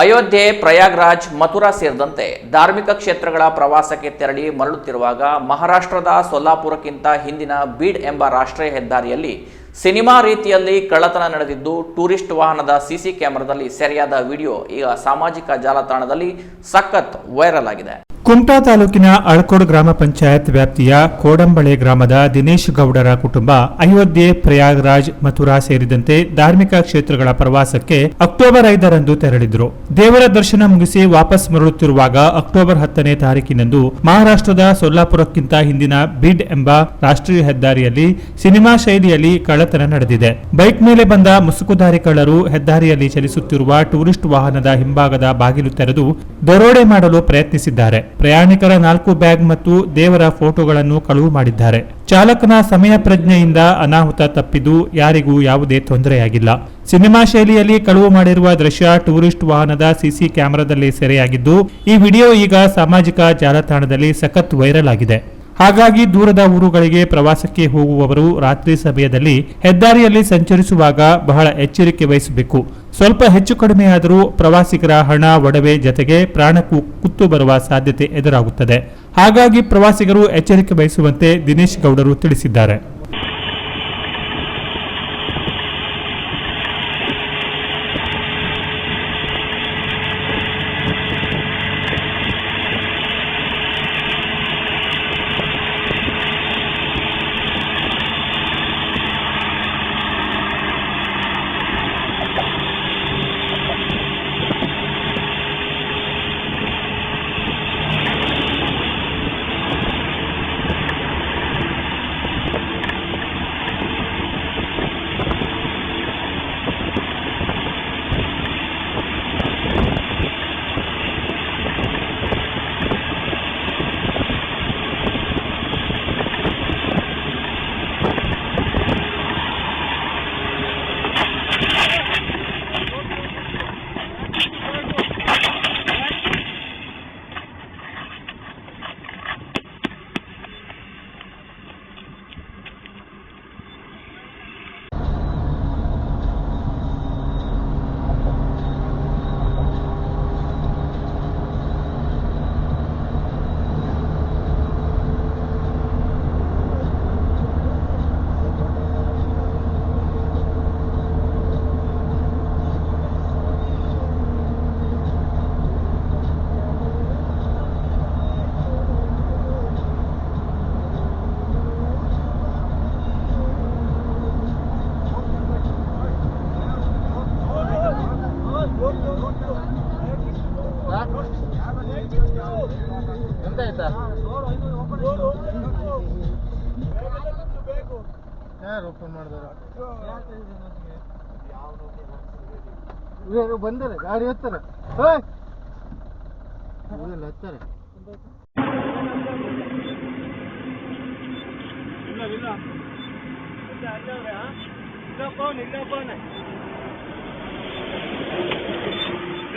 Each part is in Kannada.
ಅಯೋಧ್ಯೆ, ಪ್ರಯಾಗ್ರಾಜ್, ಮಥುರಾ ಸೇರಿದಂತೆ ಧಾರ್ಮಿಕ ಕ್ಷೇತ್ರಗಳ ಪ್ರವಾಸಕ್ಕೆ ತೆರಳಿ ಮರಳುತ್ತಿರುವಾಗ ಮಹಾರಾಷ್ಟ್ರದ ಸೊಲ್ಲಾಪುರಕ್ಕಿಂತ ಹಿಂದಿನ ಬೀಡ್ ಎಂಬ ರಾಷ್ಟ್ರೀಯ ಹೆದ್ದಾರಿಯಲ್ಲಿ ಸಿನಿಮಾ ರೀತಿಯಲ್ಲಿ ಕಳ್ಳತನ ನಡೆದಿದ್ದು ಟೂರಿಸ್ಟ್ ವಾಹನದ ಸಿಸಿ ಕ್ಯಾಮೆರಾದಲ್ಲಿ ಸೆರೆಯಾದ ವಿಡಿಯೋ ಈಗ ಸಾಮಾಜಿಕ ಜಾಲತಾಣದಲ್ಲಿ ಸಖತ್ ವೈರಲ್ ಆಗಿದೆ. ಕುಮಟಾ ತಾಲೂಕಿನ ಅಳ್ಕೋಡ್ ಗ್ರಾಮ ಪಂಚಾಯತ್ ವ್ಯಾಪ್ತಿಯ ಕೋಡಂಬಳೆ ಗ್ರಾಮದ ದಿನೇಶ್ ಗೌಡರ ಕುಟುಂಬ ಅಯೋಧ್ಯೆ, ಪ್ರಯಾಗ್ರಾಜ್, ಮಥುರಾ ಸೇರಿದಂತೆ ಧಾರ್ಮಿಕ ಕ್ಷೇತ್ರಗಳ ಪ್ರವಾಸಕ್ಕೆ ಅಕ್ಟೋಬರ್ ಐದರಂದು ತೆರಳಿದ್ರು. ದೇವರ ದರ್ಶನ ಮುಗಿಸಿ ವಾಪಸ್ ಮರಳುತ್ತಿರುವಾಗ ಅಕ್ಟೋಬರ್ ಹತ್ತನೇ ತಾರೀಕಿನಂದು ಮಹಾರಾಷ್ಟ್ರದ ಸೊಲ್ಲಾಪುರಕ್ಕಿಂತ ಹಿಂದಿನ ಬಿಡ್ ಎಂಬ ರಾಷ್ಟ್ರೀಯ ಹೆದ್ದಾರಿಯಲ್ಲಿ ಸಿನಿಮಾ ಶೈಲಿಯಲ್ಲಿ ಕಳ್ಳತನ ನಡೆದಿದೆ. ಬೈಕ್ ಮೇಲೆ ಬಂದ ಮುಸುಕುದಾರಿ ಕಳ್ಳರು ಹೆದ್ದಾರಿಯಲ್ಲಿ ಚಲಿಸುತ್ತಿರುವ ಟೂರಿಸ್ಟ್ ವಾಹನದ ಹಿಂಭಾಗದ ಬಾಗಿಲು ತೆರೆದು ದರೋಡೆ ಮಾಡಲು ಪ್ರಯತ್ನಿಸಿದ್ದಾರೆ. ಪ್ರಯಾಣಿಕರ ನಾಲ್ಕು ಬ್ಯಾಗ್ ಮತ್ತು ದೇವರ ಫೋಟೋಗಳನ್ನು ಕಳುವು ಮಾಡಿದ್ದಾರೆ. ಚಾಲಕನ ಸಮಯ ಪ್ರಜ್ಞೆಯಿಂದ ಅನಾಹುತ ತಪ್ಪಿದ್ದು ಯಾರಿಗೂ ಯಾವುದೇ ತೊಂದರೆಯಾಗಿಲ್ಲ. ಸಿನಿಮಾ ಶೈಲಿಯಲ್ಲಿ ಕಳುವು ಮಾಡಿರುವ ದೃಶ್ಯ ಟೂರಿಸ್ಟ್ ವಾಹನದ ಸಿಸಿ ಕ್ಯಾಮೆರಾದಲ್ಲಿ ಸೆರೆಯಾಗಿದ್ದು, ಈ ವಿಡಿಯೋ ಈಗ ಸಾಮಾಜಿಕ ಜಾಲತಾಣದಲ್ಲಿ ಸಖತ್ ವೈರಲ್ ಆಗಿದೆ. ಹಾಗಾಗಿ ದೂರದ ಊರುಗಳಿಗೆ ಪ್ರವಾಸಕ್ಕೆ ಹೋಗುವವರು ರಾತ್ರಿ ಸಮಯದಲ್ಲಿ ಹೆದ್ದಾರಿಯಲ್ಲಿ ಸಂಚರಿಸುವಾಗ ಬಹಳ ಎಚ್ಚರಿಕೆ ವಹಿಸಬೇಕು. ಸ್ವಲ್ಪ ಹೆಚ್ಚು ಕಡಿಮೆಯಾದರೂ ಪ್ರವಾಸಿಗರ ಹಣ, ಒಡವೆ ಜತೆಗೆ ಪ್ರಾಣಕ್ಕೂ ಕುತ್ತು ಬರುವ ಸಾಧ್ಯತೆ ಎದುರಾಗುತ್ತದೆ. ಹಾಗಾಗಿ ಪ್ರವಾಸಿಗರು ಎಚ್ಚರಿಕೆ ವಹಿಸುವಂತೆ ದಿನೇಶ್ ಗೌಡರು ತಿಳಿಸಿದ್ದಾರೆ. ಎಂತ ಆಯ್ತಾ? ಯಾರು ಓಪನ್ ಮಾಡಿದಾರ ಇವರು ಬಂದರೆ ಗಾಡಿ ಹತ್ತಾರೆ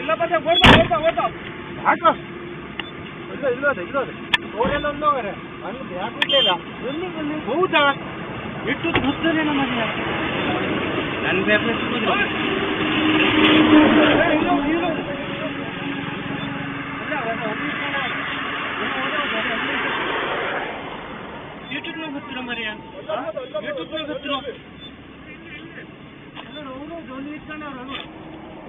ಇವೆಲ್ಲ ಹತ್ತಾರೆ ಹೌದಾ ಇಟ್ಟು ಗೊತ್ತದೇ ನಮಗೆ ನನ್ನ ಯೂಟ್ಯೂಬ್ನಾಗ ಗೊತ್ತಿರ ಮರಿಯ ಯೂಟ್ಯೂಬ್ನಾಗ